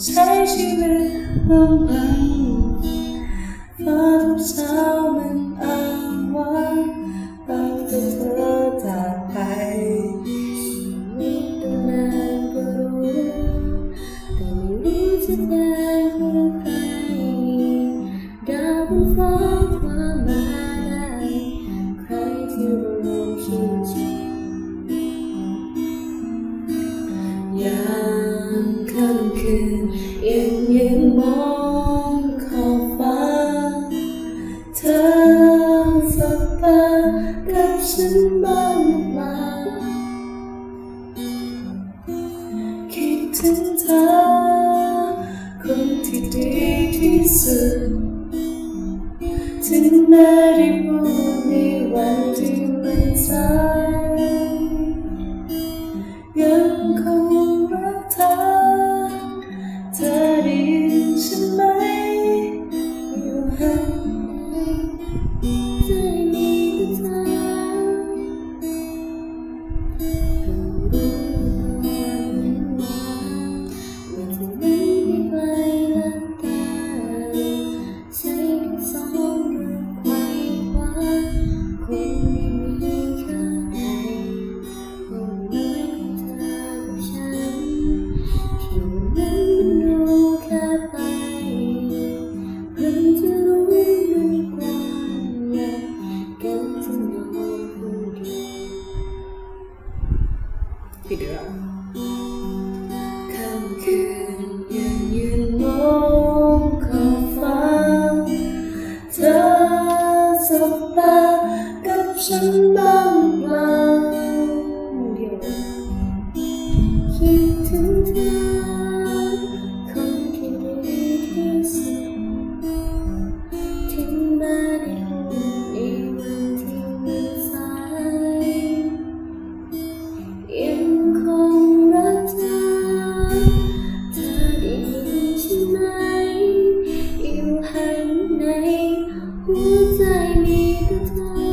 ลำพังฟ้าทุกเช้ามันอ้างว้างตั้งแต่เธอจากไปชีวิตตั้งนานก็รู้แต่ไม่รู้จะได้เมื่อใครดาวบนฟ้าความมาไคืนยังยืนมองขอบฟ้า เธอสบตากับฉันบ้างหรือเปล่าคิดถึงเธอ คนที่ดีที่สุด ถึงแม้ได้พูดในวันที่ ผิดเดือค่ำคืนยังยืนมองขอบฟ้า เธอสบตากับฉัน 我在你的左右